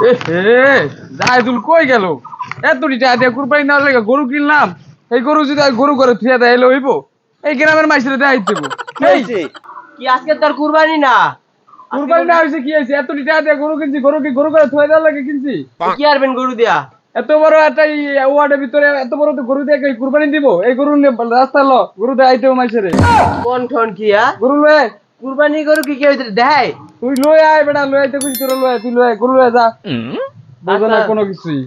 হে কই গেল? এতটি টাকা দিয়ে কুরবানি নেওয়ার লেগে গরু কিনলাম। এই গরু যদি গরু করে থুয়া দেয় হইব? এই গ্রামের মাইসের দেয় দেবো কি আজকে তোর কুরবানি না? কুরবানি না হয়েছে কি হয়েছে এতটি টাকা দিয়ে গরু কিনছি গরু কি গরু করে থুয়া দেওয়ার লাগে কিনছি? কি আরবেন গরু দিয়া? এত বড় একটা ওয়ার্ডের ভিতরে এত বড় তো গরু দিয়ে কি কুরবানি দিব? এই গরু রাস্তা ল গরু দেয় আইতেও মাইসের। কোন ঠন কি হ্যাঁ? গরু লয়ে কুরবানি গরু কি কেউ দেয় তুই লয়ে আয় বেটা লয়ে আইতে খুশি তোর আয়, তুই আয়, গরু লয়ে যা। বুঝো না আচ্ছা। কোনো কিছুই।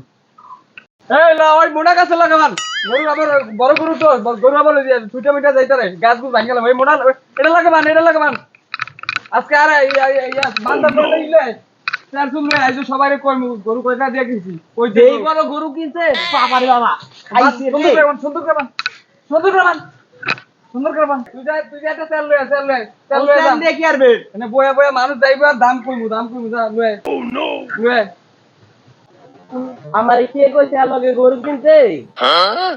এই লা ওই মোটা গাছে লাগাবান গরু আবার বড় গরু তো গরু আবার ওই যে ছুটে মিটা যাইতে রে গাছ গুছ ভাঙ ওই মোটা এটা লাগাবান এটা লাগাবান আজকে আর বান্দা তোলে ইলে। চার চুল লয়ে আইছো সবাই কই গরু কয়টা দিয়ে গেছি। কই দে যেই বড় গরু কিনছে বাবারে বাবা। খাইছে সুন্দর রে। সুন্দর করবান সুন্দর সুন্দর তুই যা তুই যা একটা তেল লয়ে তেল লয়ে তেল লয়ে যা। দিয়ে কি আরবেন এনে বয়া বয়া মানুষ যাইবে আর দাম কইমু দাম কইমু যা লয়ে লয়ে আমার কে কইছে লগে গরু কিনতে হ্যাঁ।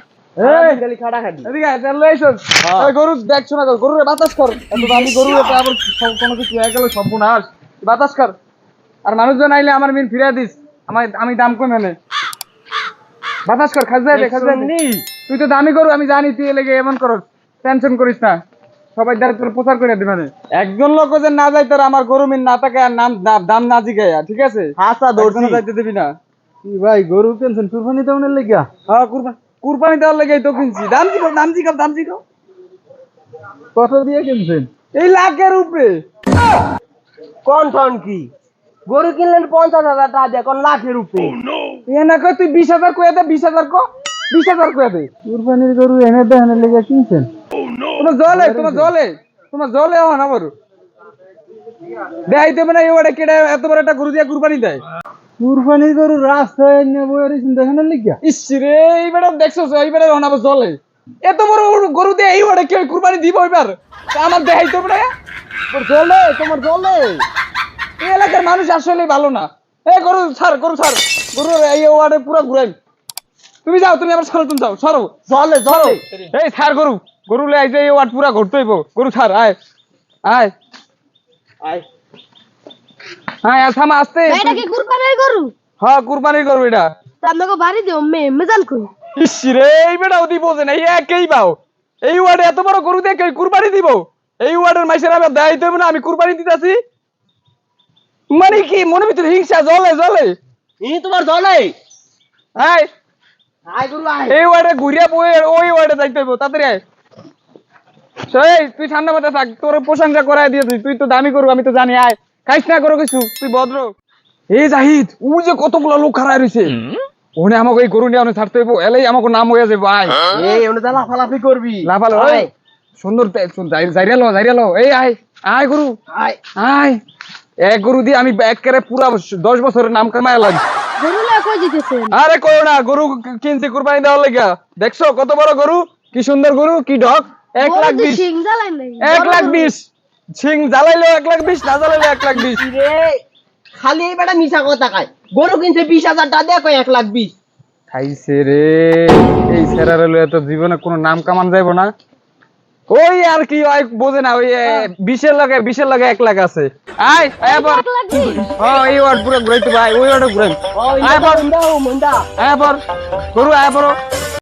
গরু দেখছ না গরুরে বাতাস কর। এত দামি গরু আবার কোনো কিছু হয়ে গেল সর্বনাশ। বাতাস কর। আর মানুষজন আইলে আমার মিন ফিরিয়ে দিস। আমার আমি দাম কম এনে। বাতাস কর খাজা দে খাজা তুই তো দামি গরু আমি জানি তুই লেগে এমন করস। টেনশন করিস না। সবাই দ্বারা তোর প্রচার করে দিবে। না একজন লোক যে না যায় তোর আমার গরু মিন না থাকে আর নাম দাম না জিগায়া ঠিক আছে? হাসা একজনও যাইতে দিবি না। কি ভাই গরু কিনছেন কুরবানি দেওয়ার লেগা হ্যাঁ কুরবানি কুরবানি দেওয়ার লেগে তো কিনছি। দাম জিগাও দাম জিগাও দাম জিগাও। কত দিয়ে কিনছেন? এই লাখের উপরে। কোন ঠন কি? গরু কিনলেন পঞ্চাশ হাজার টাকা দিয়ে কোন লাখের উপরে? এ না কই তুই বিশ হাজার কয়ে দে বিশ হাজার কো। বিশ হাজার দে। কুরবানির গরু এনে দেওয়ার লেগা তোমার জলে তোমার জলে তোমার জলে হন আবার দেখাই দেবে না এবারে কেটে এত বড় একটা গরু দিয়ে কুরবানি দেয়। কুরবানির গরু রাস্তায় রয়েছেন দেখেন লেগা? ইস রে এইবারে দেখছ এইবারে হন আবার জলে। এত বড় গরু দিয়ে এইবারে কেউ কুরবানি দিব এবার? আমার দেখাই দেবে না জলে তোমার জলে। এই এলাকার মানুষ আসলে ভালো না। এ গরু ছাড় গরু ছাড়। গরু এই ওয়ার্ডে পুরো ঘুরাই। তুমি যাও তুমি আবার সরো তুমি যাও সরো। জলে জলে। এই ছাড় গরু গরু লে আইছে এই ওয়ার্ড পুরা ঘুরতে হইব। গরু ছাড় আয় আয়। আয়। আয় আয় থামা আসতে। এটা কি কুরবানির গরু? হ্যাঁ কুরবানির গরু এটা। তা আপনাকে বাড়ি দিও মে মেজান কই? ইস রে এই বেটা ওদি বোঝে না এই একেই পাও এই ওয়ার্ডে এত বড় গরু দিয়ে কুরবানি দিব? এই ওয়ার্ডের মাইসের আবার দেয় দেবে না আমি কুরবানি দিতেছি। মানে কি মনে ভিতরে হিংসা জলে জলে। ই তোমার জলে? আয়। এই ওয়ার্ডে ঘুরিয়া বই ওই ওয়ার্ডে যাইতে হইব তাড়াতাড়ি আয়। সেই তুই ঠান্ডা মাথায় থাক তোর প্রশংসা করাই দিয়েছি তুই তো দামি করব আমি তো জানি আয়। খাইস না করো কিছু তুই ভদ্র। এই জাহিদ ওই যে কতগুলো লোক খারাপ রয়েছে ওনে আমাকে এই গরু নিয়ে অনেক ছাড়তে হইব এলেই আমাকে নাম হয়ে যাবে আয়। এই ওনে তো লাফালাফি করবি। লাফালো সুন্দর যাইরা লো যাইরা লো এই আয় আয় গরু। আয়। আয়। এক গরু দিয়ে আমি একেবারে পুরা দশ বছরের নাম কামায় লাগি। গরু লা কই দিতেছেন? আরে কই না গরু কিনছি কুরবানি দেওয়ার লেগা। দেখছ কত বড় গরু? কি সুন্দর গরু কি ঢক। এক লাখ বিশ। এক লাখ বিশ। ছিং জ্বালাইলেও এক লাখ বিশ না জ্বালাইলেও এক লাখ বিশ। খালি এই বেটা মিছা কথা কয়। গরু কিনছে বিশ হাজার টাকা দিয়ে কয় এক লাখ বিশ। খাইছে রে। এই সেরারে লয়ে তো জীবনে কোনো নাম কামান যাইব না। ওই আর কি ওই বোঝে না ওই বিশের লগে বিশের লগে এক লাখ আছে। আয় আয় বিশ হ্যাঁ এই ওয়ার্ড পুরো ঘুরাইতে ভাই ওই ওয়ার্ডে ঘুরাই। আয় পর পর গরু আয় পর